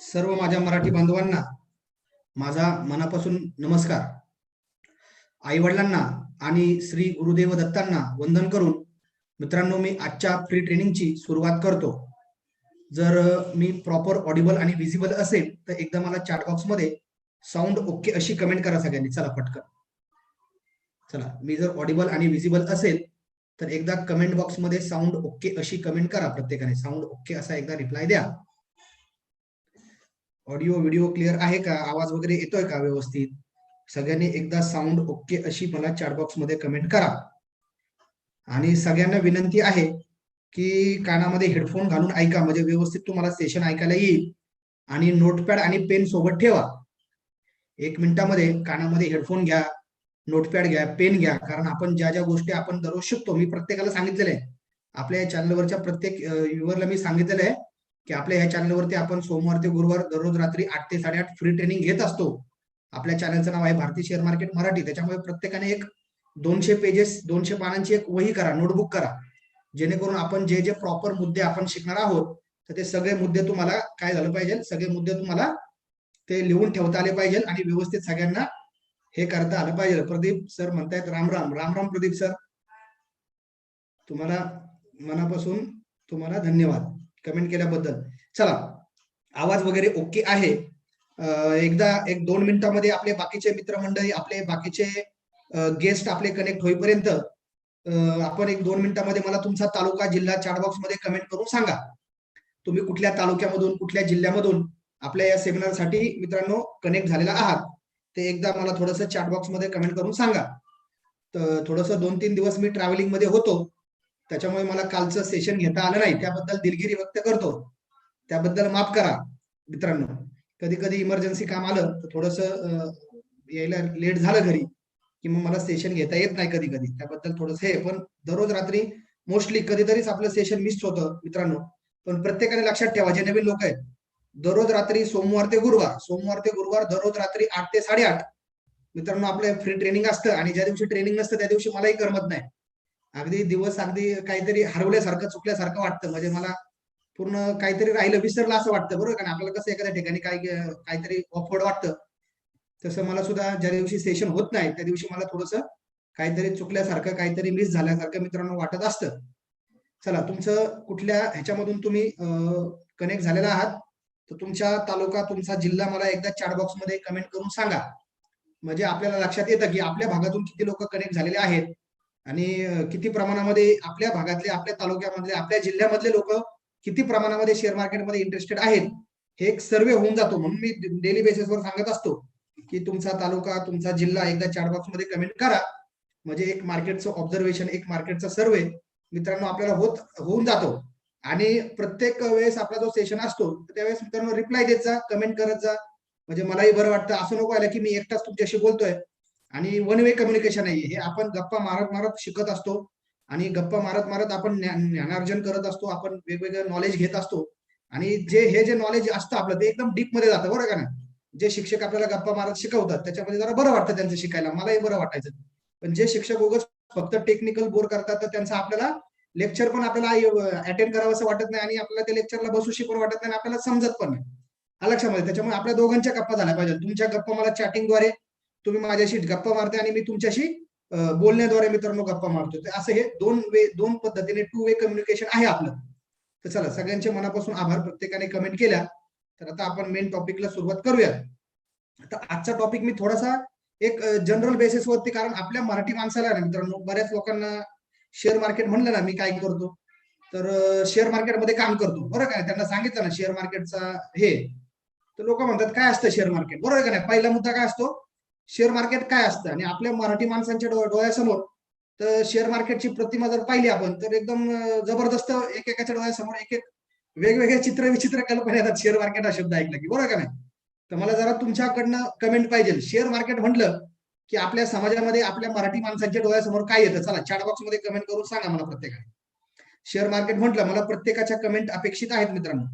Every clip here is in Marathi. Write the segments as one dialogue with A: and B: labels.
A: सर्व माझ्या मराठी बांधवांना माझा मनापासून नमस्कार. आई वडिलांना आणि श्री गुरुदेव दत्तांना वंदन करून मित्रांनो मी आजच्या फ्री ट्रेनिंगची सुरुवात करतो. जर मी प्रॉपर ऑडिबल आणि विजिबल असेल तर एकदा मला चॅट बॉक्समध्ये साऊंड ओके अशी कमेंट करा सगळ्यांनी. चला पटकन. चला मी जर ऑडिबल आणि विजिबल असेल तर एकदा कमेंट बॉक्समध्ये साऊंड ओके अशी कमेंट करा प्रत्येकाने. साऊंड ओके असा एकदा रिप्लाय द्या. ऑडिओ व्हिडिओ क्लिअर आहे का? आवाज वगैरे येतोय का व्यवस्थित? सगळ्यांनी एकदा साऊंड ओके अशी मला चॅट बॉक्समध्ये कमेंट करा. आणि सगळ्यांना विनंती आहे की कानामध्ये हेडफोन घालून ऐका. म्हणजे व्यवस्थित तुम्हाला सेशन ऐकायला येईल. आणि नोटपॅड आणि पेन सोबत ठेवा. एक मिनिटामध्ये कानामध्ये हेडफोन घ्या नोटपॅड घ्या पेन घ्या. कारण आपण ज्या ज्या गोष्टी आपण दररोज शिकतो मी प्रत्येकाला सांगितलेलं आहे. आपल्या या चॅनलवरच्या प्रत्येक व्ह्युअरला मी सांगितलेलं आहे. की आपल्या ह्या चॅनलवरती आपण सोमवार ते गुरुवार दररोज रात्री आठ ते साडेआठ फ्री ट्रेनिंग घेत असतो. आपल्या चॅनलचं नाव आहे भारतीय शेअर मार्केट मराठी. त्याच्यामुळे प्रत्येकाने एक दोनशे पेजेस दोनशे पानांची एक वही करा नोटबुक करा. जेणेकरून आपण जे जे प्रॉपर मुद्दे आपण शिकणार आहोत तर ते सगळे मुद्दे तुम्हाला काय झालं पाहिजे? सगळे मुद्दे तुम्हाला ते लिहून ठेवता आले पाहिजे आणि व्यवस्थित सगळ्यांना हे करता आलं पाहिजे. प्रदीप सर म्हणतायत राम राम. राम राम प्रदीप सर तुम्हाला मनापासून तुम्हाला धन्यवाद. कमेंट केल्याबद्दल. चला आवाज वगैरे ओके आहे. एकदा एक दोन मिनिटांमध्ये आपले बाकीचे मित्रमंडळी आपले बाकीचे गेस्ट आपले कनेक्ट होईपर्यंत आपण एक दोन मिनिटांमध्ये मला तुमचा तालुका जिल्हा चॅटबॉक्समध्ये कमेंट करून सांगा. तुम्ही कुठल्या तालुक्यामधून कुठल्या जिल्ह्यामधून आपल्या या सेमिनारसाठी मित्रांनो कनेक्ट झालेला आहात ते एकदा मला थोडस चॅटबॉक्समध्ये कमेंट करून सांगा. तर थोडस दोन तीन दिवस मी ट्रॅव्हलिंगमध्ये होतो. त्याच्यामुळे मला कालचं सेशन घेता आलं नाही. त्याबद्दल दिलगिरी व्यक्त करतो. त्याबद्दल माफ करा मित्रांनो. कधी कधी इमर्जन्सी काम आलं तर थोडस यायला लेट झालं घरी की मग मला सेशन घेता येत नाही कधी कधी त्याबद्दल थोडस हे पण दररोज रात्री मोस्टली कधीतरीच आपलं सेशन मिस होतं मित्रांनो. पण प्रत्येकाने लक्षात ठेवा जे नवीन लोक आहेत दररोज रात्री सोमवार ते गुरुवार सोमवार ते गुरुवार दररोज रात्री आठ ते साडेआठ. मित्रांनो आपलं फ्री ट्रेनिंग असतं आणि ज्या दिवशी ट्रेनिंग नसतं त्या दिवशी मलाही करमत नाही. अगदी दिवस अगदी काहीतरी हरवल्यासारखं चुकल्यासारखं वाटतं. म्हणजे मला पूर्ण काहीतरी राहिलं विसरलं असं वाटतं बरोबर कारण आपल्याला कसं एखाद्या ठिकाणी काही काहीतरी ऑफवर्ड वाटतं. तसं मला सुद्धा ज्या दिवशी सेशन होत नाही त्या दिवशी मला थोडस काहीतरी चुकल्यासारखं काहीतरी मिस झाल्यासारखं मित्रांनो वाटत असतं. चला तुमचं कुठल्या ह्याच्यामधून तुम्ही कनेक्ट झालेला आहात? तर तुमच्या तालुका तुमचा जिल्हा मला एकदा चॅट बॉक्समध्ये कमेंट करून सांगा. म्हणजे आपल्याला लक्षात येतं की आपल्या भागातून किती लोक कनेक्ट झालेले आहेत. आणि किती प्रमाणामध्ये आपल्या भागातले आपल्या तालुक्यामधले आपल्या जिल्ह्यामधले लोक किती प्रमाणामध्ये शेअर मार्केटमध्ये इंटरेस्टेड आहेत हे एक सर्वे होऊन जातो. म्हणून मी डेली बेसिसवर सांगत असतो की तुमचा तालुका तुमचा जिल्हा एकदा चॅट बॉक्समध्ये कमेंट करा. म्हणजे एक मार्केटचं ऑब्झर्वेशन एक मार्केटचा सर्वे मित्रांनो आपल्याला होत होऊन जातो. आणि प्रत्येक वेळेस आपला जो सेशन असतो त्यावेळेस मित्रांनो रिप्लाय देत जा कमेंट करत जा. म्हणजे मलाही बरं वाटतं. असं नको आलं की मी एकटाच तुमच्याशी बोलतोय. आणि वन वे कम्युनिकेशन आहे. हे आपण गप्पा मारत मारत शिकत असतो. आणि गप्पा मारत मारत आपण ज्ञानार्जन करत असतो. आपण वेगवेगळं नॉलेज घेत असतो. आणि जे हे जे नॉलेज असतं आपलं ते एकदम डीपमध्ये जातं बरं का ना जे शिक्षक आपल्याला गप्पा मारत शिकवतात त्याच्यामध्ये जरा बरं वाटतं त्यांचं शिकायला. मलाही बरं वाटायचं. पण जे शिक्षक उगच फक्त टेक्निकल बोर करतात तर त्यांचं आपल्याला लेक्चर पण आपल्याला अटेंड करावं असं वाटत नाही. आणि आपल्याला त्या लेक्चरला बसूशी पण वाटत नाही आणि आपल्याला समजत पण नाही. हा लक्षामध्ये. त्याच्यामुळे आपल्या दोघांच्या गप्पा झाल्या पाहिजे तुमच्या गप्पा मला चॅटिंगद्वारे तुम्ही माझ्याशी गप्पा मारते आणि मी तुमच्याशी बोलण्याद्वारे मित्रांनो गप्पा मारतो असं हे दोन वे दोन पद्धतीने टू वे कम्युनिकेशन आहे आपलं. तर चला सगळ्यांचे मनापासून आभार प्रत्येकाने कमेंट केल्या. तर आता आपण मेन टॉपिकला सुरुवात करूया. आता आजचा टॉपिक मी थोडासा एक जनरल बेसिस वरती कारण आपल्या मराठी माणसाला ना मित्रांनो बऱ्याच लोकांना शेअर मार्केट म्हणलं ना मी काय करतो? तर शेअर मार्केटमध्ये काम करतो. बरं काय त्यांना सांगितलं ना शेअर मार्केटचा हे. तर लोक म्हणतात काय असतं शेअर मार्केट बरोबर का नाही? पहिला मुद्दा काय असतो? शेअर मार्केट काय असतं? आणि आपल्या मराठी माणसांच्या डोळ्यासमोर तर शेअर मार्केटची प्रतिमा जर पाहिली आपण तर एकदम जबरदस्त एकेकाच्या डोळ्यासमोर एक एक वेगवेगळे चित्र विचित्र कल्पना येतात शेअर मार्केट हा शब्द ऐकला की बरोबर का नाही? तर मला जरा तुमच्याकडनं कमेंट पाहिजे. शेअर मार्केट म्हटलं की आपल्या समाजामध्ये आपल्या मराठी माणसांच्या डोळ्यासमोर काय येतं? चला चॅट बॉक्समध्ये कमेंट करून सांगा मला प्रत्येकाने शेअर मार्केट म्हटलं मला प्रत्येकाच्या कमेंट अपेक्षित आहेत मित्रांनो.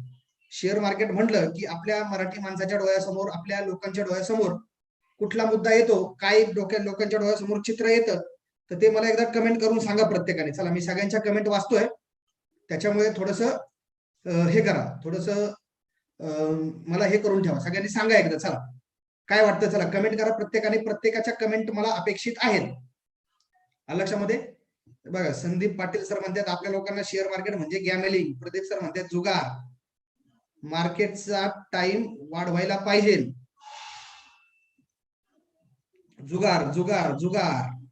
A: शेअर मार्केट म्हटलं की आपल्या मराठी माणसाच्या डोळ्यासमोर आपल्या लोकांच्या डोळ्यासमोर कुठला मुद्दा येतो काय डोक्या लोकांच्या डोळ्यासमोर चित्र येतं तर ते मला एकदा कमेंट करून सांगा प्रत्येकाने. चला मी सगळ्यांच्या कमेंट वाचतोय. त्याच्यामुळे थोडस हे करा. थोडस मला हे करून ठेवा. सगळ्यांनी सांगा एकदा. चला. काय वाटतं? चला कमेंट करा प्रत्येकाने. प्रत्येकाच्या कमेंट मला अपेक्षित आहेत. लक्षामध्ये? बघा संदीप पाटील सर म्हणतात आपल्या लोकांना शेअर मार्केट म्हणजे गॅमेलिंग प्रदीप सर म्हणतात जुगार. मार्केटचा टाइम वाढवायला पाहिजे. जुगार जुगार जुगार.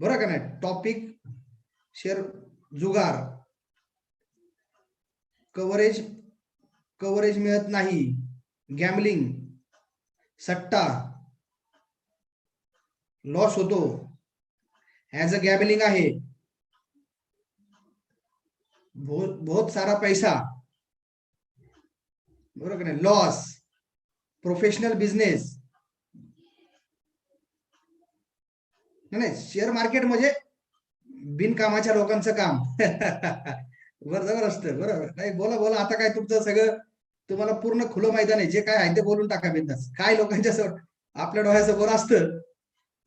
A: बरं का नाही? टॉपिक शेअर जुगार. कव्हरेज कव्हरेज मिळत नाही. गॅमलिंग सट्टा. लॉस होतो. ऍज अ गॅमलिंग आहे. बहुत बहुत सारा पैसा. बरोबर का नाही? लॉस प्रोफेशनल बिझनेस नाही शेअर मार्केट म्हणजे बिनकामाच्या लोकांचं काम. बरं जबरदस्त बरोबर नाही बोला बोला आता काय तुमचं सगळं तुम्हाला पूर्ण खुलं मैदान आहे जे काय आहे ते बोलून टाका बिंदास. काय लोकांच्या सर आपल्या डोळ्यासमोर असतं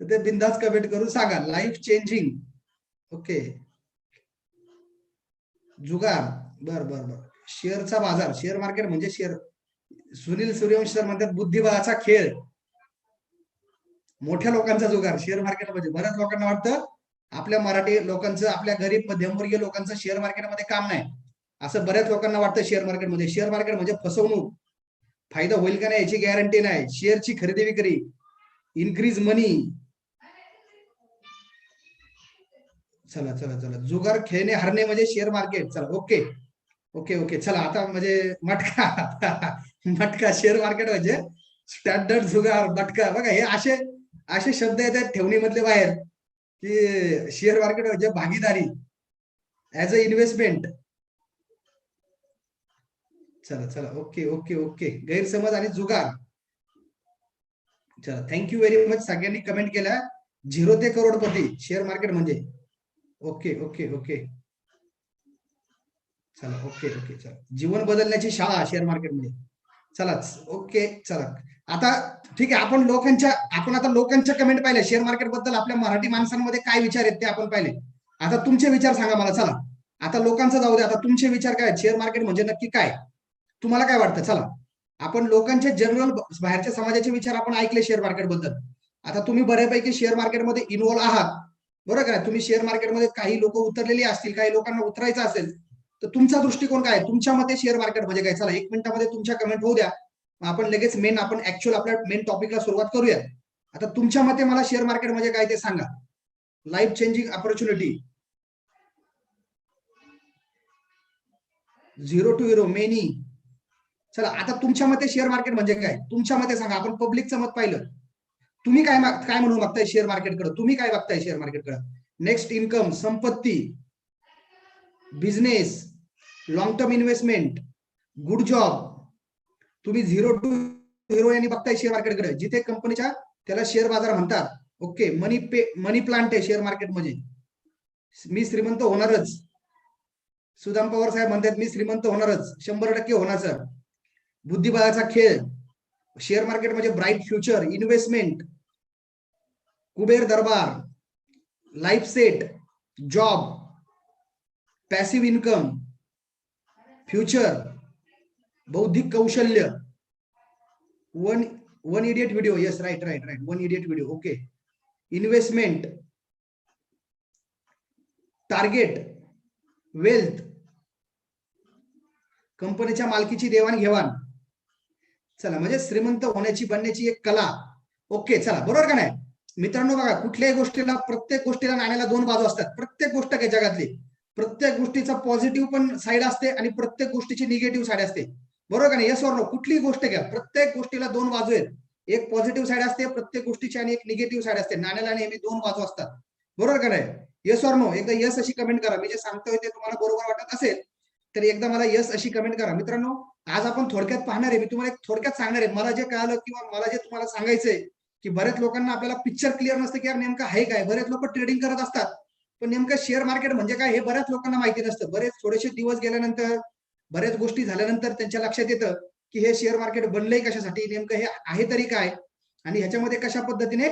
A: तर ते बिंदास कमेंट करून सांगा. लाईफ चेंजिंग ओके जुगार. बर बर बर. शेअरचा बाजार. शेअर मार्केट म्हणजे शेअर सुनील सूर्यवंशी सर म्हणतात बुद्धिबळाचा खेळ. मोठ्या लोकांचा जुगार शेअर मार्केटमध्ये बऱ्याच लोकांना वाटतं आपल्या मराठी लोकांचं आपल्या गरीब मध्यमवर्गीय लोकांचं शेअर मार्केटमध्ये काम नाही. असं बऱ्याच लोकांना वाटतं शेअर मार्केटमध्ये शेअर मार्केट म्हणजे फसवणूक. फायदा होईल का नाही याची गॅरंटी नाही. शेअरची खरेदी विक्री. इन्क्रीज मनी चला चला चला. जुगार खेळणे हरणे म्हणजे शेअर मार्केट चला ओके ओके ओके चला आता म्हणजे मटका मटका शेअर मार्केट म्हणजे स्टँडर्ड जुगार मटका. बघा हे असे असे शब्द येतात ठेवणीमधले बाहेर की शेअर मार्केट म्हणजे भागीदारी ऍज अ इन्व्हेस्टमेंट चला चला ओके ओके ओके गैरसमज आणि जुगार. चला थँक्यू व्हेरी मच सगळ्यांनी कमेंट केला. झिरो ते करोडपती शेअर मार्केट म्हणजे. ओके ओके ओके चला ओके ओके चला. जीवन बदलण्याची शाळा शेअर मार्केटमध्ये. चला ओके चला. आता ठीक आहे आपण लोकांच्या आपण आता लोकांच्या कमेंट पाहिले शेअर मार्केटबद्दल आपल्या मराठी माणसांमध्ये काय विचार आहेत ते आपण पाहिले. आता तुमचे विचार सांगा मला चला. आता लोकांचं जाऊ दे आता तुमचे विचार काय शेअर मार्केट म्हणजे नक्की काय? तुम्हाला काय वाटतं? चला. आपण लोकांचे जनरल बाहेरच्या समाजाचे विचार आपण ऐकले शेअर मार्केटबद्दल. आता तुम्ही बऱ्यापैकी शेअर मार्केटमध्ये इन्व्हॉल्व आहात. बरोबर आहे? तुम्ही शेअर मार्केटमध्ये काही लोक उतरलेली असतील काही लोकांना उतरायचं असेल तर तुमचा दृष्टिकोन काय तुमच्या मते शेअर मार्केट म्हणजे काय? चला एक मिनिटामध्ये तुमच्या कमेंट होऊ द्या. आपण लगेच मेन आपण ऍक्च्युअल आपल्या मेन टॉपिकला सुरुवात करूया. आता तुमच्या मते मला शेअर मार्केट म्हणजे काय ते सांगा. Life changing opportunity zero to zero many चला आता तुमच्या मते शेअर मार्केट म्हणजे काय? तुमच्या मते सांगा आपण पब्लिकचं मत पाहिलं. तुम्ही काय काय म्हणून बघताय शेअर मार्केटकडे तुम्ही काय बघताय शेअर मार्केटकडे नेक्स्ट इन्कम संपत्ती. Business long term investment good job तुम्ही झिरो टू झिरो यांनी बघताय शेअर मार्केटकडे जिथे कंपनीच्या त्याला शेअर बाजार म्हणतात. Okay money pay money plant आहे शेअर मार्केट म्हणजे मी श्रीमंत होणारच. सुदाम पवार साहेब म्हणतात मी श्रीमंत होणारच. शंभर टक्के होणार सर बुद्धिबळाचा खेळ. शेअर मार्केट म्हणजे ब्राईट फ्युचर इन्व्हेस्टमेंट कुबेर दरबार. Life set job passive income future बौद्धिक कौशल्य. One one idiot video yes right right right one idiot video okay investment target wealth कंपनीच्या मालकीची देवाणघेवाण. चला म्हणजे श्रीमंत होण्याची बनण्याची एक कला. ओके चला बरोबर का नाही? मित्रांनो बघा कुठल्याही गोष्टीला प्रत्येक गोष्टीला नाण्याला दोन बाजू असतात. प्रत्येक गोष्ट काय जगातली प्रत्येक गोष्टीचा पॉझिटिव्ह पण साईड असते आणि प्रत्येक गोष्टीची निगेटिव्ह साईड असते. बरोबर का नाही? यस नो कुठलीही गोष्ट घ्या. प्रत्येक गोष्टीला दोन बाजू आहेत. एक पॉझिटिव्ह साईड असते प्रत्येक गोष्टीची आणि एक निगेटिव्ह साईड असते. नाण्याला नेहमी दोन बाजू असतात. बरोबर का नाही? यस ऑर नो एकदा यस अशी कमेंट करा. मी जे सांगतोय ते तुम्हाला बरोबर वाटत असेल तर एकदा मला यस अशी कमेंट करा. मित्रांनो आज आपण थोडक्यात पाहणार आहे. मी तुम्हाला एक थोडक्यात सांगणार आहे. मला जे कळालं किंवा मला जे तुम्हाला सांगायचंय की बऱ्याच लोकांना आपल्याला पिक्चर क्लिअर नसतं की यार नेमकं आहे काय? बरेच लोक ट्रेडिंग करत असतात. पण नेमकं शेअर मार्केट म्हणजे काय हे बऱ्याच लोकांना माहिती नसतं. बरेच थोडेसे दिवस गेल्यानंतर बऱ्याच गोष्टी झाल्यानंतर त्यांच्या लक्षात येतं की हे शेअर मार्केट बनलंय कशासाठी नेमकं हे आहे तरी काय? आणि ह्याच्यामध्ये कशा पद्धतीने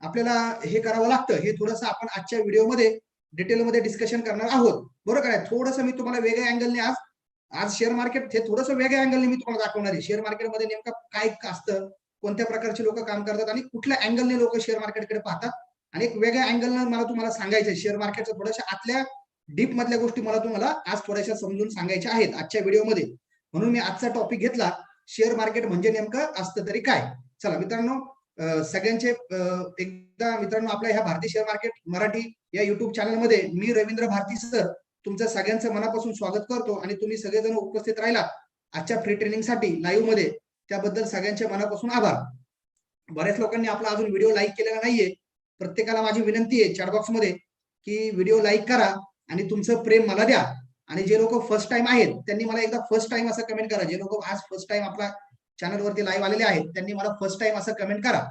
A: आपल्याला हे करावं लागतं? हे थोडंसं आपण आजच्या व्हिडिओमध्ये डिटेलमध्ये डिस्कशन करणार आहोत. बरोबर आहे? थोडंसं मी तुम्हाला वेगळ्या अँगलने आज आज शेअर मार्केट हे थोडंसं वेगळ्या अँगलने मी तुम्हाला दाखवणार आहे. शेअर मार्केटमध्ये नेमकं काय असतं? कोणत्या प्रकारचे लोक काम करतात? आणि कुठल्या अँगलने लोक शेअर मार्केटकडे पाहतात? आणि एक वेगळ्या अँगलनं मला तुम्हाला सांगायचं शेअर मार्केटचं थोड्याशा आतल्या डीप मधल्या गोष्टी मला तुम्हाला आज थोड्याशा समजून सांगायच्या आहेत आजच्या व्हिडिओमध्ये म्हणून मी आजचा टॉपिक घेतला. शेअर मार्केट म्हणजे नेमकं असतं तरी काय? चला मित्रांनो सगळ्यांचे एकदा मित्रांनो आपल्या ह्या भारतीय शेअर मार्केट मराठी या युट्यूब चॅनलमध्ये मी रवींद्र भारती सर तुमचं सगळ्यांचं मनापासून स्वागत करतो आणि तुम्ही सगळेजण उपस्थित राहिला आजच्या फ्री ट्रेनिंगसाठी लाईव्हमध्ये. त्याबद्दल सगळ्यांच्या मनापासून आभार. बऱ्याच लोकांनी आपला अजून व्हिडिओ लाईक केलेला नाहीये. प्रत्येकाला माझी विनंती आहे चॅटबॉक्समध्ये की व्हिडिओ लाईक करा आणि तुमचं प्रेम मला द्या. आणि जे लोक फर्स्ट टाइम आहेत त्यांनी मला एकदा फर्स्ट टाइम असं कमेंट करा. जे लोक आज फर्स्ट टाइम आपला चॅनलवरती लाईव्ह आलेले आहेत त्यांनी मला फर्स्ट टाइम असं कमेंट करा.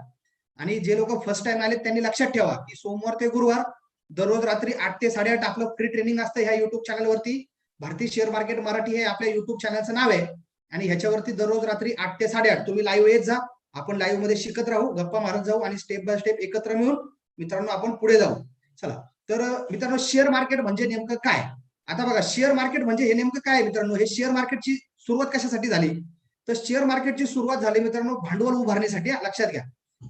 A: आणि जे लोक फर्स्ट टाइम आले त्यांनी लक्षात ठेवा की सोमवार ते गुरुवार दररोज रात्री आठ ते साडेआठ आपलं फ्री ट्रेनिंग असतं ह्या युट्यूब चॅनलवरती भारतीय शेअर मार्केट मराठी हे आपल्या युट्यूब चॅनलचं नाव आहे. आणि ह्याच्यावरती दररोज रात्री आठ ते साडेआठ तुम्ही लाईव्ह येत जा. आपण लाईव्हमध्ये शिकत राहू गप्पा मारत जाऊ आणि स्टेप बाय स्टेप एकत्र मिळून मित्रांनो आपण पुढे जाऊ. चला. तर मित्रांनो शेअर मार्केट म्हणजे नेमकं काय? आता बघा शेअर मार्केट म्हणजे हे नेमकं काय मित्रांनो? हे शेअर मार्केटची सुरुवात कशासाठी झाली? तर शेअर मार्केटची सुरुवात झाली मित्रांनो भांडवल उभारण्यासाठी लक्षात घ्या.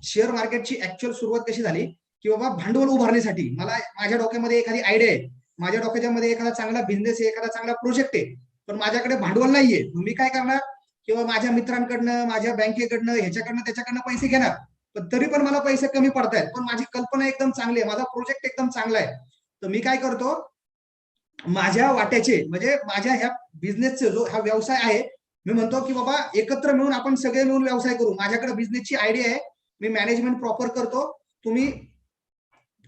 A: शेअर मार्केटची ऍक्च्युअल सुरुवात कशी झाली? की बाबा भांडवल उभारण्यासाठी मला माझ्या डोक्यामध्ये एखादी आयडिया आहे. माझ्या डोक्याच्यामध्ये एखादा चांगला बिझनेस आहे एखादा चांगला प्रोजेक्ट आहे. पण माझ्याकडे भांडवल नाहीये. मी काय करणार? किंवा माझ्या मित्रांकडनं माझ्या बँकेकडनं ह्याच्याकडनं त्याच्याकडनं पैसे घेणार. पण तरी पण मला पैसे कमी पडतायत. पण माझी कल्पना एकदम चांगली आहे. माझा प्रोजेक्ट एकदम चांगला आहे. तर मी काय करतो माझ्या वाट्याचे म्हणजे माझ्या ह्या बिझनेसचे जो हा व्यवसाय आहे मी म्हणतो की बाबा एकत्र मिळून आपण सगळे मिळून व्यवसाय करू. माझ्याकडे बिझनेसची आयडिया आहे. मी मॅनेजमेंट प्रॉपर करतो. तुम्ही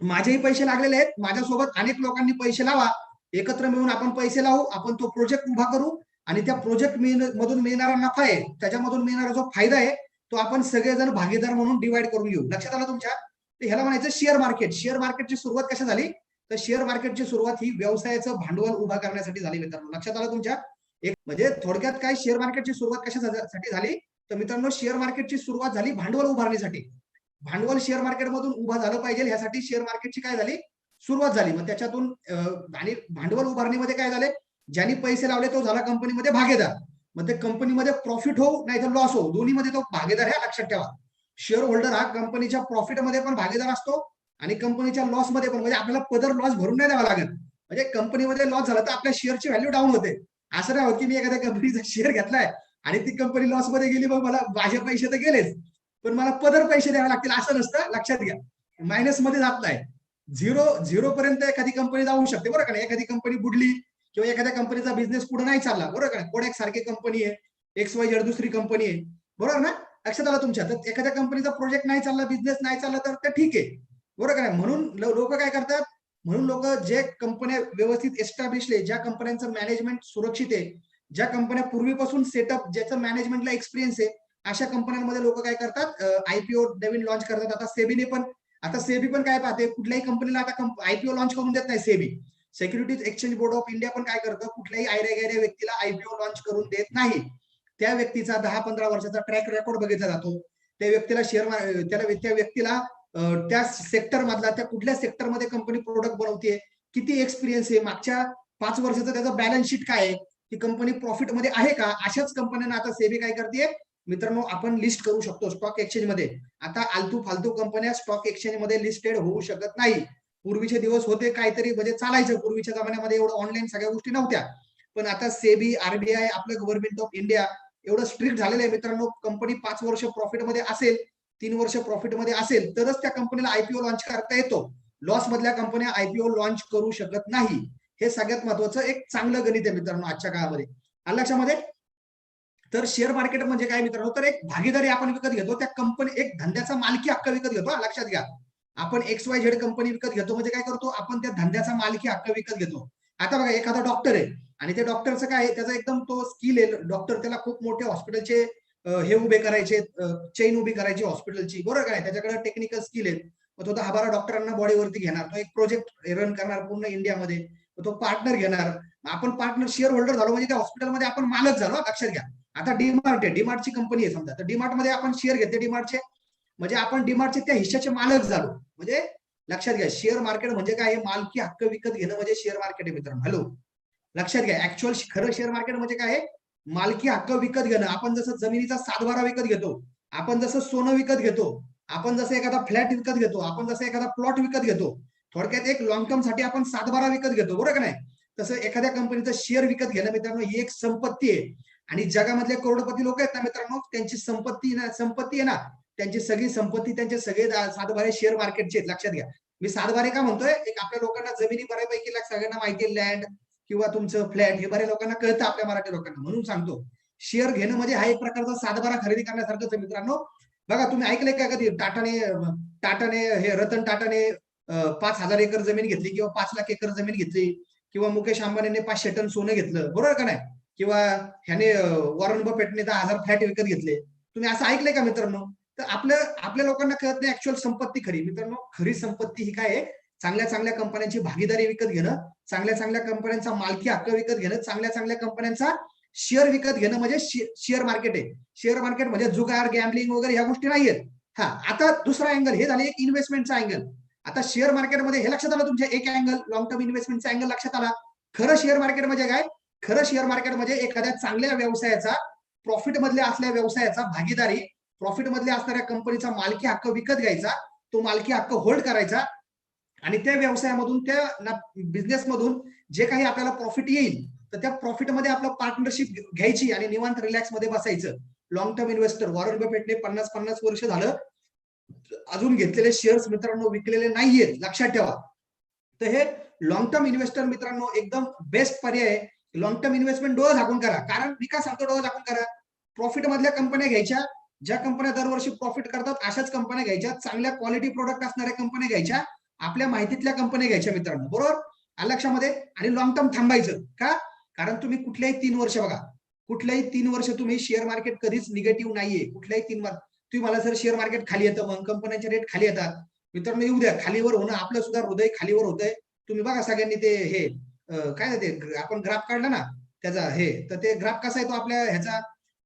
A: माझेही पैसे लागलेले आहेत. माझ्यासोबत अनेक लोकांनी पैसे लावा. एकत्र मिळून आपण पैसे लावू. आपण तो प्रोजेक्ट उभा करू. आणि त्या प्रोजेक्ट मधून मिळणारा नफा आहे. त्याच्यामधून मिळणारा जो फायदा आहे तो आपण सगळेजण भागीदार म्हणून डिवाइड करून घेऊ. लक्षात आलं तुमच्या? तर ह्याला म्हणायचं शेअर मार्केट शेअर मार्केटची सुरुवात कशा झाली? तर शेअर मार्केटची सुरुवात ही व्यवसायाचं भांडवल उभा करण्यासाठी झाली मित्रांनो. लक्षात आलं तुमच्या? एक म्हणजे थोडक्यात काय शेअर मार्केटची सुरुवात कशासाठी झाली? तर मित्रांनो शेअर मार्केटची सुरुवात झाली भांडवल उभारण्यासाठी भांडवल शेअर मार्केटमधून उभा झालं पाहिजे ह्यासाठी शेअर मार्केटची काय झाली? सुरुवात झाली. मग त्याच्यातून आणि भांडवल उभारणीमध्ये काय झाले? ज्यांनी पैसे लावले तो झाला कंपनीमध्ये भागीदार. मग ते कंपनीमध्ये प्रॉफिट हो नाही तर लॉस हो दोन्हीमध्ये तो भागीदार ह्या लक्षात ठेवा. शेअर होल्डर हा कंपनीच्या प्रॉफिटमध्ये पण भागीदार असतो आणि कंपनीच्या लॉसमध्ये पण. म्हणजे आपल्याला पदर लॉस भरून नाही द्यावा लागत. म्हणजे कंपनीमध्ये लॉस झाला तर आपल्या शेअरची व्हॅल्यू डाऊन होते. असं नाही होत की मी एखाद्या कंपनीचा शेअर घेतलाय आणि ती कंपनी लॉसमध्ये गेली मग मला माझे पैसे तर गेलेच. पण मला पदर पैसे द्यावे लागतील असं नसतं. लक्षात घ्या. मायनसमध्ये जात नाही. झिरो झिरो पर्यंत एखादी कंपनी जाऊ शकते बरं का एखादी कंपनी बुडली किंवा एखाद्या कंपनीचा बिझनेस पुढे नाही चालला बरोबर का कोडॅक सारखी कंपनी आहे एक्स वाय झेड दुसरी कंपनी आहे बरोबर ना? लक्षात आला तुमच्या? तर एखाद्या कंपनीचा प्रोजेक्ट नाही चालला बिझनेस नाही चालला तर ते ठीक आहे बरोबर का म्हणून लोक काय करतात? म्हणून लोक जे कंपन्या व्यवस्थित एस्टॅब्लिशले ज्या कंपन्यांचं मॅनेजमेंट सुरक्षित आहे ज्या कंपन्या पूर्वीपासून सेटअप ज्याचं मॅनेजमेंटला एक्सपिरियन्स आहे अशा कंपन्यांमध्ये लोक काय करतात? आयपीओ नवीन लॉन्च करतात. आता सेबीने पण आता सेबी पण काय पाहते? कुठल्याही कंपनीला आता आयपीओ लॉन्च करून देत नाही SEBI securities exchange board of India पण काय करतं? कुठल्याही आयऱ्या गैऱ्या व्यक्तीला आयपीओ लॉन्च करून देत नाही. त्या व्यक्तीचा दहा पंधरा वर्षाचा ट्रॅक रेकॉर्ड बघितला जातो. त्या व्यक्तीला शेअर त्याला त्या व्यक्तीला त्या सेक्टर मधला त्या कुठल्या सेक्टरमध्ये कंपनी प्रोडक्ट बनवते किती एक्सपिरियन्स आहे? मागच्या पाच वर्षाचा त्याचा बॅलन्स शीट काय आहे? ती कंपनी प्रॉफिटमध्ये आहे का? अशाच कंपन्यांना आता सेबी काय करते मित्रांनो आपण लिस्ट करू शकतो स्टॉक एक्सचेंजमध्ये. आता आलतू फालतू कंपन्या स्टॉक एक्सचेंजमध्ये लिस्टेड होऊ शकत नाही. पूर्वीचे दिवस होते काहीतरी म्हणजे चालायचं. पूर्वीच्या जमान्यामध्ये एवढं ऑनलाईन सगळ्या गोष्टी नव्हत्या. पण आता सेबी आरबीआय आपलं गव्हर्नमेंट ऑफ इंडिया एवढं स्ट्रिक्ट झालेलं आहे. मित्रांनो कंपनी पाच वर्ष प्रॉफिटमध्ये असेल तीन वर्ष प्रॉफिटमध्ये असेल तरच त्या कंपनीला आयपीओ लॉन्च करता येतो. लॉस मधल्या कंपन्या आयपीओ लॉन्च करू शकत नाही. हे सगळ्यात महत्वाचं एक चांगलं गणित आहे मित्रांनो आजच्या काळामध्ये. लक्षामध्ये तर शेअर मार्केट म्हणजे काय मित्रांनो? तर एक भागीदारी आपण विकत घेतो. त्या कंपनी एक धंद्याचा मालकी हक्क विकत घेतो. लक्षात घ्या. आपण एक्स वाय झेड कंपनी विकत घेतो म्हणजे काय करतो? आपण त्या धंद्याचा मालकी हक्क विकत घेतो. आता बघा एखादा डॉक्टर आहे आणि त्या डॉक्टरचं काय आहे? त्याचा एकदम तो स्किल आहे. डॉक्टर त्याला खूप मोठे हॉस्पिटलचे हे उभे करायचे चेन उभी करायची हॉस्पिटलची बरोबर काय त्याच्याकडे टेक्निकल स्किल आहे. मग तो दहा बारा डॉक्टरांना बॉडीवरती घेणार. तो एक प्रोजेक्ट रन करणार पूर्ण इंडियामध्ये तो पार्टनर घेणार. आपण पार्टनर शेअर होल्डर झालो म्हणजे त्या हॉस्पिटलमध्ये आपण मालक झालो. लक्षात घ्या. आता डीमार्ट आहे. डीमार्टची कंपनी आहे समजा. तर डीमार्टमध्ये आपण शेअर घेते डीमार्टचे म्हणजे आपण डीमार्टचे त्या हिश्श्याचे मालक झालो. म्हणजे लक्षात घ्या शेअर मार्केट म्हणजे काय? हे मालकी हक्क विकत घेणं म्हणजे शेअर मार्केट आहे मित्रांनो. हॅलो लक्षात घ्या ऍक्च्युअल खरं शेअर मार्केट म्हणजे काय? आहे मालकी हक्क विकत घेणं. आपण जसं जमिनीचा सातबारा विकत घेतो आपण जसं सोनं विकत घेतो आपण जसं एखादा फ्लॅट विकत घेतो आपण जसं एखादा प्लॉट विकत घेतो थोडक्यात एक लॉंग टर्मसाठी आपण सातबारा विकत घेतो बरोबर का नाही? तसं एखाद्या कंपनीचं शेअर विकत घेणं मित्रांनो ही एक संपत्ती आहे. आणि जगामधले करोडपती लोक आहेत ना मित्रांनो त्यांची संपत्ती ना संपत्ती आहे ना. त्यांची सगळी संपत्ती त्यांचे सगळे सातबारे शेअर मार्केटचे आहेत. लक्षात घ्या. मी सातबारे का म्हणतोय? एक आपल्या लोकांना जमिनी बऱ्यापैकी सगळ्यांना माहिती आहे लँड किंवा तुमचं फ्लॅट हे बऱ्या लोकांना कळतं आपल्या मराठी लोकांना. म्हणून सांगतो शेअर घेणं म्हणजे हा एक प्रकारचा सातबारा खरेदी करण्यासारखंच आहे मित्रांनो. बघा तुम्ही ऐकलंय का कधी? टाटाने टाटाने हे रतन टाटाने पाच हजार एकर जमीन घेतली किंवा पाच लाख एकर जमीन घेतली किंवा मुकेश अंबानीने पाचशे टन सोनं घेतलं. बरोबर का नाही? किंवा ह्याने वॉरन बफेटने दहा हजार फ्लॅट विकत घेतले. तुम्ही असं ऐकलंय का मित्रांनो? तर आपलं आपल्या लोकांना कळत नाही ऍक्च्युअल संपत्ती खरी. मित्रांनो खरी संपत्ती ही काय आहे? चांगल्या चांगल्या कंपन्यांची भागीदारी विकत घेणं चांगल्या चांगल्या कंपन्यांचा मालकी हक्क विकत घेणं चांगल्या चांगल्या कंपन्यांचा शेअर विकत घेणं म्हणजे शेअर मार्केट आहे. शेअर मार्केट म्हणजे जुगार गॅम्बलिंग वगैरे ह्या गोष्टी नाहीयेत. हा आता दुसरा अँगल हे झाले एक इन्व्हेस्टमेंटचा अँगल आता शेअर मार्केटमध्ये हे लक्षात आलं तुमच्या एक अँगल लॉंग टर्म इन्व्हेस्टमेंटचा अँगल लक्षात आला. खरं शेअर मार्केट म्हणजे काय? खरं शेअर मार्केट म्हणजे एखाद्या चांगल्या व्यवसायाचा प्रॉफिट मधल्या असल्या व्यवसायाचा भागीदारी प्रॉफिट मधल्या असणाऱ्या कंपनीचा मालकी हक्क विकत घ्यायचा तो मालकी हक्क होल्ड करायचा आणि त्या व्यवसायामधून त्या बिझनेस मधून जे काही आपल्याला प्रॉफिट येईल तर त्या प्रॉफिटमध्ये आपलं पार्टनरशिप घ्यायची आणि निवांत रिलॅक्समध्ये बसायचं. लॉंग टर्म इन्व्हेस्टर वॉरन बफेटने पन्नास पन्नास वर्ष झालं अजून घेतलेले शेअर्स मित्रांनो विकलेले नाहीयेत लक्षात ठेवा. तर हे लॉंग टर्म इन्व्हेस्टर मित्रांनो एकदम बेस्ट पर्याय लॉंग टर्म इन्व्हेस्टमेंट डोळा झाकून करा. कारण मी काय सांगतो डोळा झाकून करा. प्रॉफिट मधल्या कंपन्या घ्यायच्या ज्या कंपन्या दरवर्षी प्रॉफिट करतात अशाच कंपन्या घ्यायच्या. चांगल्या क्वालिटी प्रोडक्ट असणाऱ्या कंपन्या घ्यायच्या. आपल्या माहितीतल्या कंपन्या घ्यायच्या मित्रांनो. बरोबर? आलं लक्षामध्ये आणि लॉंग टर्म थांबायचं. का? कारण तुम्ही कुठल्याही तीन वर्ष बघा. कुठल्याही तीन वर्ष तुम्ही शेअर मार्केट कधीच निगेटिव्ह नाहीये. कुठल्याही तीन वर्ष. तुम्ही मला जर शेअर मार्केट खाली येतं मग कंपन्यांचे रेट खाली येतात. मित्रांनो येऊ द्या. खालीवर होणं आपलं सुद्धा हृदय खालीवर होतंय. तुम्ही बघा सगळ्यांनी ते हे काय ते? आपण ग्राफ काढला ना? त्याचा हे. तर ते ग्राफ कसा येतो आपल्या ह्याचा?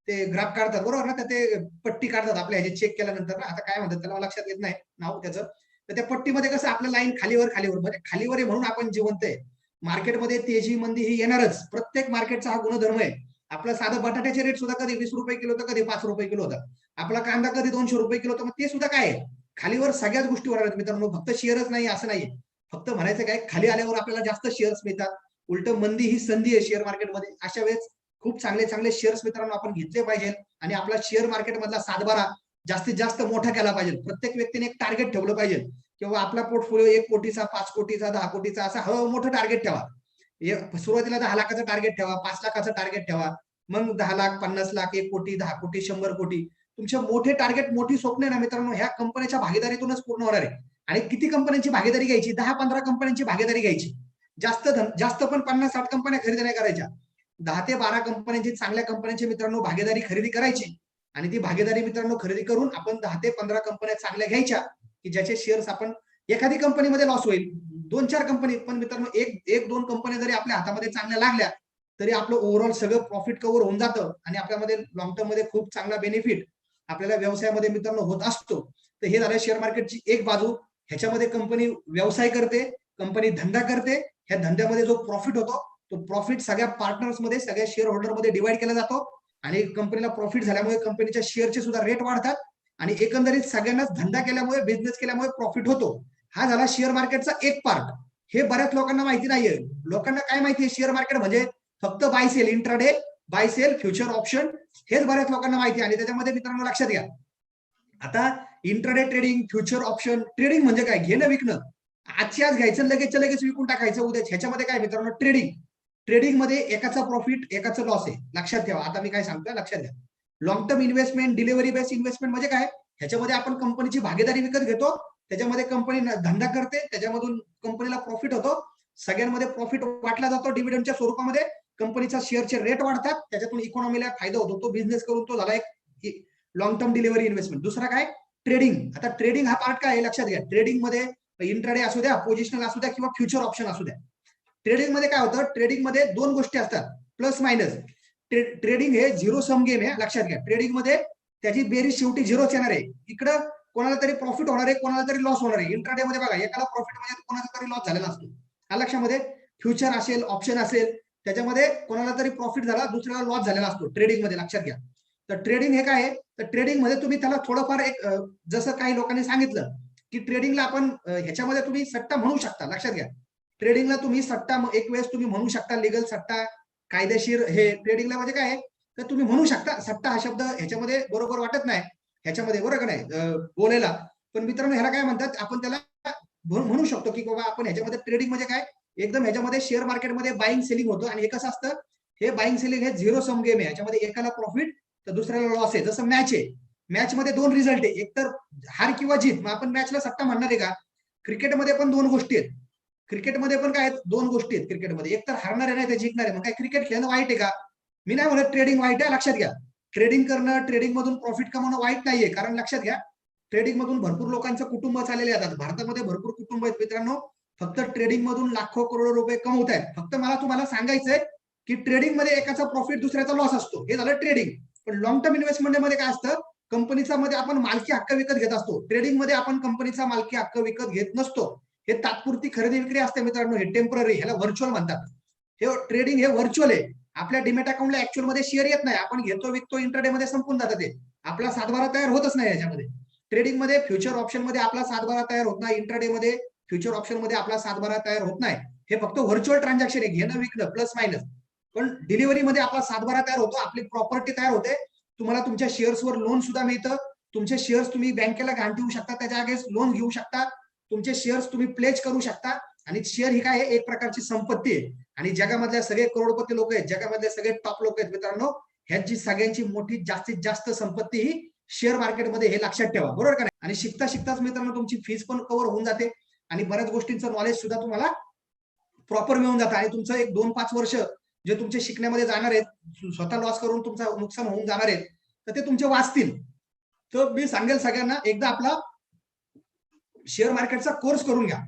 A: ते ग्राफ काढतात बरोबर ना? तर ते पट्टी काढतात आपल्या ह्याचे चेक केल्यानंतर ना? आता काय म्हणतात त्याला? लक्षात येत नाही नाव त्याचं. तर त्या पट्टीमध्ये कसं आपलं लाईन खालीवर खालीवर म्हणजे खालीवर आहे म्हणून आपण जिवंत आहे. मार्केटमध्ये तेजी मंदी ही येणारच. प्रत्येक मार्केटचा हा गुणधर्म आहे. आपलं साधं बटाट्याचे रेट सुद्धा कधी वीस रुपये किलो तर कधी पाच रुपये किलो होता. आपला कांदा कधी दोनशे रुपये किलो होतं मग ते सुद्धा काय आहे? खालीवर सगळ्याच गोष्टी होणार मित्रांनो. फक्त शेअरच नाही असं नाहीये. फक्त म्हणायचं काय? खाली आल्यावर आपल्याला जास्त शेअर्स मिळतात. उलट मंदी ही संधी आहे शेअर मार्केटमध्ये अशा वेळेस खूप चांगले चांगले शेअर्स मित्रांनो आपण घेतले पाहिजे आणि आपला शेअर मार्केट मधला सातबारा जास्तीत जास्त मोठा केला पाहिजे प्रत्येक व्यक्तीने एक टार्गेट ठेवलं पाहिजे किंवा आपला पोर्टफोलिओ एक कोटीचा पाच कोटीचा दहा कोटीचा असा हळू मोठं टार्गेट ठेवा. सुरुवातीला दहा लाखाचं टार्गेट ठेवा पाच लाखाचं टार्गेट ठेवा. मग दहा लाख पन्नास लाख एक कोटी दहा कोटी शंभर कोटी. तुमचे मोठे टार्गेट मोठी स्वप्न आहे ना मित्रांनो ह्या कंपन्यांच्या भागीदारीतूनच पूर्ण होणार आहे. आणि किती कंपन्यांची भागीदारी घ्यायची? दहा पंधरा कंपन्यांची भागीदारी घ्यायची. जास्त जास्त पण पन्नास साठ कंपन्या खरेदी नाही करायच्या. दहा ते बारा कंपन्यांची चांगल्या कंपन्यांची मित्रांनो भागीदारी खरेदी करायची आणि ती भागीदारी मित्रांनो खरेदी करून आपण दहा ते पंधरा कंपन्या चांगल्या घ्यायच्या की ज्याचे शेअर्स आपण एखादी कंपनीमध्ये लॉस होईल. दोन चार कंपनी पण मित्रांनो एक एक दोन कंपन्या जरी आपल्या हातामध्ये चांगल्या लागल्या तरी आपलं ओव्हरऑल सगळं प्रॉफिट कव्हर होऊन जातं आणि आपल्यामध्ये लॉंग टर्ममध्ये खूप चांगला बेनिफिट आपल्याला व्यवसायामध्ये मित्रांनो होत असतो. तर हे झालं शेअर मार्केटची एक बाजू. ह्याच्यामध्ये कंपनी व्यवसाय करते कंपनी धंदा करते. ह्या धंद्यामध्ये जो प्रॉफिट होतो तो प्रॉफिट सगळ्या पार्टनर्समध्ये सगळ्या शेअर होल्डरमध्ये डिवाइड केला जातो. आणि कंपनीला प्रॉफिट झाल्यामुळे कंपनीच्या शेअरचे सुद्धा रेट वाढतात. आणि एकंदरीत सगळ्यांनाच धंदा केल्यामुळे बिझनेस केल्यामुळे प्रॉफिट होतो. हा झाला शेअर मार्केटचा एक पार्ट हे बऱ्याच लोकांना माहिती नाहीये. लोकांना काय माहिती आहे शेअर मार्केट म्हणजे? फक्त buy sell intraday buy sell future option हेच बऱ्याच लोकांना माहिती आहे. आणि त्याच्यामध्ये मित्रांनो लक्षात घ्या. आता intraday trading future option trading म्हणजे काय? घेणं विकणं. आजची आज घ्यायचं लगेच लगेच विकून टाकायचं. उद्या ह्याच्यामध्ये काय मित्रांनो? ट्रेडिंग ट्रेडिंगमध्ये एकाचा प्रॉफिट एकाचं लॉस आहे. लक्षात ठेवा. आता मी काय सांगतोय? लक्षात घ्या long term investment delivery based investment म्हणजे काय? ह्याच्यामध्ये आपण कंपनीची भागीदारी विकत घेतो. त्याच्यामध्ये कंपनी धंदा करते. त्याच्यामधून कंपनीला प्रॉफिट होतो. सगळ्यांमध्ये प्रॉफिट वाटला जातो डिव्हिडंडच्या स्वरूपामध्ये. कंपनीचा शेअरचे रेट वाढतात. त्याच्यातून इकॉनॉमीला फायदा होतो. तो बिझनेस करून तो झाला एक लॉंग टर्म डिलिव्हरी इन्व्हेस्टमेंट दुसरा काय? ट्रेडिंग आता ट्रेडिंग हा पार्ट काय आहे? लक्षात घ्या. ट्रेडिंगमध्ये इंट्राडे असू द्या पोझिशनल असू द्या किंवा फ्युचर ऑप्शन असू द्या. ट्रेडिंगमध्ये काय होतं? ट्रेडिंगमध्ये दोन गोष्टी असतात. प्लस मायनस ट्रेडिंग हे झिरो सम गेम आहे लक्षात घ्या. ट्रेडिंगमध्ये त्याची बेरीज शेवटी झिरोच येणार आहे. इकडं कोणाला तरी प्रॉफिट होणार आहे कोणाला तरी लॉस होणार आहे. इंट्राडे मध्ये बघा एकाला प्रॉफिट म्हणजे कोणाचा तरी लॉस झालेला असतो. हा लक्षामध्ये? फ्युचर असेल ऑप्शन असेल त्याच्यामध्ये कोणाला तरी प्रॉफिट झाला दुसऱ्याला लॉस झालेला असतो. ट्रेडिंगमध्ये लक्षात घ्या. तर ट्रेडिंग हे काय आहे? तर ट्रेडिंगमध्ये तुम्ही त्याला थोडंफार एक जसं काही लोकांनी सांगितलं की ट्रेडिंगला आपण ह्याच्यामध्ये तुम्ही सट्टा म्हणू शकता. लक्षात घ्या. ट्रेडिंगला तुम्ही सट्टा एक वेळेस तुम्ही म्हणू शकता लिगल सट्टा कायदेशीर हे ट्रेडिंगला म्हणजे काय आहे? तर तुम्ही म्हणू शकता सट्टा हा शब्द ह्याच्यामध्ये बरोबर वाटत नाही. ह्याच्यामध्ये बरोबर का नाही बोलायला. पण मित्रांनो ह्याला काय म्हणतात? आपण त्याला म्हणू शकतो की बाबा आपण ह्याच्यामध्ये ट्रेडिंग म्हणजे काय? एकदम ह्याच्यामध्ये शेअर मार्केटमध्ये बाईंग सेलिंग होतं. आणि हे कसं असतं? हे बाईंग सेलिंग हे झिरो सम गेम आहे. ह्याच्यामध्ये एकाला प्रॉफिट तर दुसऱ्याला लॉस आहे. जसं मॅच आहे. मॅच मध्ये दोन रिझल्ट आहे. एक तर हार किंवा जीत. मग आपण मॅचला सट्टा म्हणणार आहे का? क्रिकेटमध्ये पण दोन गोष्टी आहेत. क्रिकेटमध्ये पण काय दोन गोष्टी आहेत क्रिकेटमध्ये. एक तर हरणारे नाही ते जिंकणार आहे मग काय क्रिकेट खेळणं वाईट आहे का? मी नाही म्हणत ट्रेडिंग वाईट आहे लक्षात घ्या. ट्रेडिंग करणं ट्रेडिंग मधून प्रॉफिट कमवणं वाईट नाहीये कारण लक्षात घ्या ट्रेडिंग मधून भरपूर लोकांचं कुटुंब चाललेले जातात भारतामध्ये भरपूर कुटुंब आहेत मित्रांनो. फक्त ट्रेडिंग मधून लाखो करोडो रुपये कमवत आहेत. फक्त मला तुम्हाला सांगायचंय की ट्रेडिंगमध्ये एकाचा प्रॉफिट दुसऱ्याचा लॉस असतो. हे झालं ट्रेडिंग पण लॉंग टर्म इन्व्हेस्टमेंटमध्ये काय असतं? कंपनीचा मध्ये आपण मालकी हक्क विकत घेत असतो. ट्रेडिंगमध्ये आपण कंपनीचा मालकी हक्क विकत घेत नसतो. हे तात्पुरती खरेदी विक्री असते मित्रांनो हे टेंपररी ह्याला व्हर्च्युअल म्हणतात. हे ट्रेडिंग हे व्हर्च्युअल आहे. आपल्या डिमेट अकाउंटला ऍक्च्युअलमध्ये शेअर येत नाही. आपण घेतो विकतो इंटरडे मध्ये संपून जातात ते. आपला सातबारा तयार होतच नाही याच्यामध्ये. ट्रेडिंगमध्ये फ्युचर ऑप्शनमध्ये आपला सातबारा तयार होत नाही. इंटरडे मध्ये फ्युचर ऑप्शनमध्ये आपला सातबारा तयार होत नाही. हे फक्त व्हर्च्युअल ट्रान्झॅक्शन आहे. घेणं विकणं प्लस मायनस पण डिलिव्हरी मध्ये आपला सातबारा तयार होतो. आपली प्रॉपर्टी तयार होते. तुम्हाला तुमच्या शेअर्सवर लोन सुद्धा मिळतं. तुमचे शेअर्स तुम्ही बँकेला घाण ठेवू शकता. त्याच्या अगेन्स्ट लोन घेऊ शकता. तुमचे शेअर्स तुम्ही प्लेज करू शकता. आणि शेअर ही काय एक प्रकारची संपत्ती आहे. आणि जगामधल्या सगळे करोडपती लोक आहेत. जगामधले सगळे टॉप लोक आहेत मित्रांनो. ह्याची सगळ्यांची मोठी जास्तीत जास्त संपत्ती ही शेअर मार्केटमध्ये हे लक्षात ठेवा. बरोबर का नाही? आणि शिकता शिकताच मित्रांनो तुमची फीज पण कव्हर होऊन जाते. आणि बऱ्याच गोष्टींचं नॉलेज सुद्धा तुम्हाला प्रॉपर मिळून जातं. आणि तुमचं एक दोन पाच वर्ष जे तुमचे शिकण्यामध्ये जाणार आहेत स्वतः लॉस करून तुमचं नुकसान होऊन जाणार आहेत तर ते तुमचे वाचतील. तर मी सांगेल सगळ्यांना एकदा आपला शेअर मार्केटचा कोर्स करून घ्या.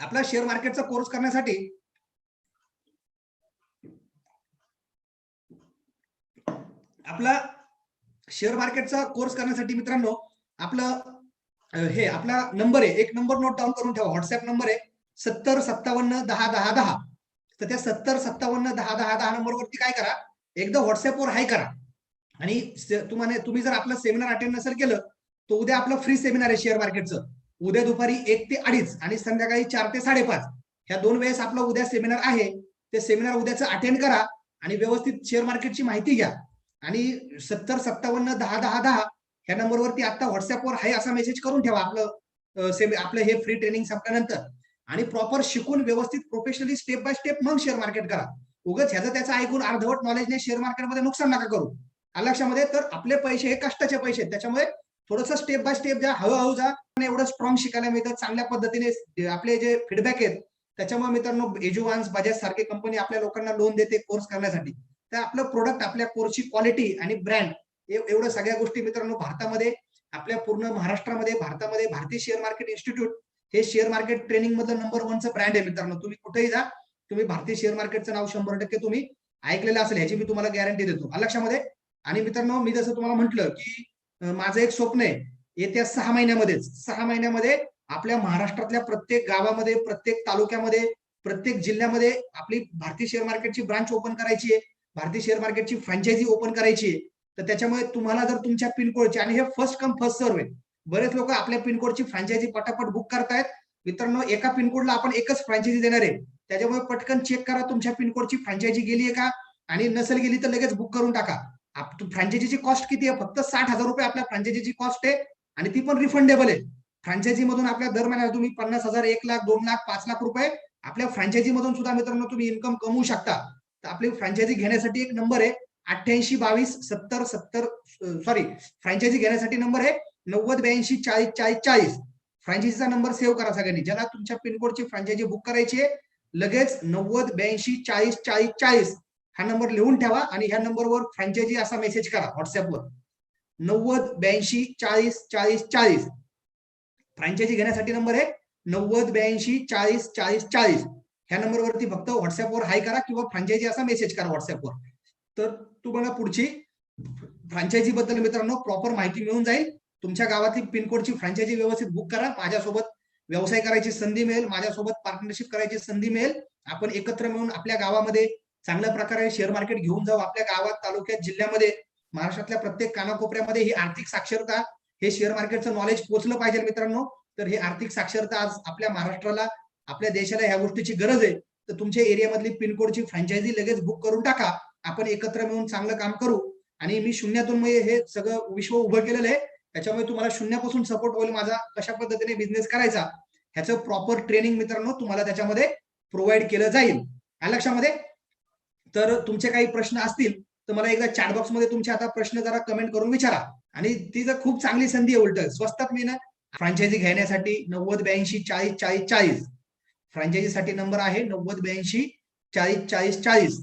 A: आपला शेअर मार्केटचा कोर्स करण्यासाठी आपला शेअर मार्केटचा कोर्स करण्यासाठी मित्रांनो आपलं हे आपला नंबर आहे. एक नंबर नोट डाऊन करून ठेवा. व्हॉट्सअप नंबर आहे सत्तर सत्तावन्न दहा दहा दहा. तर त्या सत्तर सत्तावन्न दहा दहा दहा नंबरवरती काय करा? एकदा व्हॉट्सअपवर हाय करा. आणि तुम्हाला तुम्ही जर आपलं सेमिनार अटेंड नसेल केलं तर उद्या आपलं फ्री सेमिनार आहे शेअर मार्केटचं उद्या दुपारी एक ते अडीच आणि संध्याकाळी चार ते साडेपाच. ह्या दोन वेळेस आपलं उद्या सेमिनार आहे. ते सेमिनार उद्याचं अटेंड करा आणि व्यवस्थित शेअर मार्केटची माहिती घ्या. आणि सत्तर सत्तावन्न दहा दहा दहा ह्या नंबरवरती आता व्हॉट्सअपवर हाय असा मेसेज करून ठेवा आपलं सेम सेमि- आपलं हे फ्री ट्रेनिंग संपल्यानंतर. आणि प्रॉपर शिकून व्यवस्थित प्रोफेशनली स्टेप बाय स्टेप मग शेअर मार्केट करा. उगाच ह्याचं त्याचं ऐकून अर्धवट नॉलेजने शेअर मार्केटमध्ये नुकसान नका करू. आलं लक्षामध्ये? तर आपले पैसे हे कष्टाचे पैसे आहेत. त्याच्यामुळे थोडस स्टेप बाय स्टेप जा हळूहळू जा. एवढं स्ट्रॉंग शिकायला मिळतं. चांगल्या पद्धतीने आपले जे फीडबॅक आहेत त्याच्यामुळे मित्रांनो एज्युवान्स बजाज सारखी कंपनी आपल्या लोकांना लोन देते कोर्स करण्यासाठी. तर आपलं प्रोडक्ट आपल्या कोर्सची क्वालिटी आणि ब्रँड एवढं सगळ्या गोष्टी मित्रांनो भारतामध्ये आपल्या पूर्ण महाराष्ट्रामध्ये भारतामध्ये भारतीय शेअर मार्केट इन्स्टिट्यूट हे शेअर मार्केट ट्रेनिंग मधलं नंबर वनचं ब्रँड आहे मित्रांनो. तुम्ही कुठेही जा तुम्ही भारतीय शेअर मार्केटचं नाव शंभर टक्के तुम्ही ऐकलेलं असेल ह्याची मी तुम्हाला गॅरंटी देतो. लक्षामध्ये? आणि मित्रांनो मी जसं तुम्हाला म्हटलं की माझं एक स्वप्न आहे. येत्या सहा महिन्यामध्येच सहा महिन्यामध्ये आपल्या महाराष्ट्रातल्या प्रत्येक गावामध्ये प्रत्येक तालुक्यामध्ये प्रत्येक जिल्ह्यामध्ये आपली भारतीय शेअर मार्केटची ब्रांच ओपन करायची आहे. भारतीय शेअर मार्केटची फ्रँचायझी ओपन करायची आहे. तर त्याच्यामुळे तुम्हाला जर तुमच्या पिनकोडची आणि हे फर्स्ट कम फर्स्ट सर्व आहे. बरेच लोक आपल्या पिनकोडची फ्रँचायझी पटापट बुक करतायत. मित्रांनो एका पिनकोडला आपण एकच फ्रँचायझी देणार आहे. त्याच्यामुळे पटकन चेक करा तुमच्या पिनकोडची फ्रँचायझी गेली आहे का? आणि नसेल गेली तर लगेच बुक करून टाका. फ्रँचायझीची कॉस्ट किती आहे? फक्त साठ हजार रुपये आपल्या फ्रँचायझीची कॉस्ट आहे आणि ती पण रिफंडेबल आहे. फ्रँचायझी मधून आपल्या दर महिन्याला तुम्ही पन्नास हजार एक लाख दोन लाख पाच लाख रुपये आपल्या फ्रँचायझी मधून सुद्धा मित्रांनो तुम्ही इन्कम कमवू शकता. तर आपली फ्रँचायझी घेण्यासाठी एक नंबर आहे. अठ्ठ्याऐंशी बावीस सत्तर सत्तर सॉरी फ्रँचायझी घेण्यासाठी नंबर आहे नव्वद ब्याऐंशी चाळीस चाळीस चाळीस. फ्रँचायझीचा नंबर सेव्ह करा सगळ्यांनी. ज्याला तुमच्या पिनकोडची फ्रँचायझी बुक करायची आहे लगेच नव्वद ब्याऐंशी चाळीस चाळीस चाळीस. हा नंबर लिहून ठेवा आणि ह्या नंबरवर फ्रँचायझी असा मेसेज करा व्हॉट्सअपवर. नव्वद ब्याऐंशी चाळीस चाळीस चाळीस. फ्रँचायझी घेण्यासाठी नंबर आहे नव्वद ब्याऐंशी चाळीस चाळीस चाळीस. ह्या नंबरवरती फक्त व्हॉट्सअपवर हाय करा किंवा फ्रँचायझी असा मेसेज करा व्हॉट्सअपवर. तर तुम्हाला पुढची. फ्रँचायझी बद्दल मित्रांनो प्रॉपर माहिती मिळून जाईल. तुमच्या गावातील पिनकोडची फ्रँचायझी व्यवस्थित बुक करा. माझ्यासोबत व्यवसाय करायची संधी मिळेल. माझ्यासोबत पार्टनरशिप करायची संधी मिळेल. आपण एकत्र मिळून आपल्या गावामध्ये चांगल्या प्रकारे शेअर मार्केट घेऊन जाऊ. आपल्या गावात तालुक्यात जिल्ह्यामध्ये महाराष्ट्रातल्या प्रत्येक कानाकोपऱ्यामध्ये ही आर्थिक साक्षरता हे शेअर मार्केटचं नॉलेज पोहोचलं पाहिजे मित्रांनो. तर ही आर्थिक साक्षरता आज आपल्या महाराष्ट्राला आपल्या देशाला ह्या गोष्टीची गरज आहे. तर तुमच्या एरियामधली पिनकोडची फ्रँचायझी लगेच बुक करून टाका. आपण एकत्र मिळून चांगलं काम करू. आणि मी शून्यातून हे सगळं विश्व उभं केलेलं आहे. त्याच्यामुळे तुम्हाला शून्यापासून सपोर्ट होईल माझा कशा पद्धतीने बिझनेस करायचा ह्याचं प्रॉपर ट्रेनिंग मित्रांनो तुम्हाला त्याच्यामध्ये प्रोव्हाइड केलं जाईल. या लक्षामध्ये? तर तुमचे काही प्रश्न असतील तर मला एकदा चॅटबॉक्समध्ये तुमचे आता प्रश्न जरा कमेंट करून विचारा. आणि ती जर खूप चांगली संधी आहे उलट. स्वस्तात मी ना? फ्रँचायझी घेण्यासाठी नव्वद ब्याऐंशी चाळीस चाळीस चाळीस. फ्रँचायझीसाठी नंबर आहे नव्वद ब्याऐंशी चाळीस चाळीस चाळीस.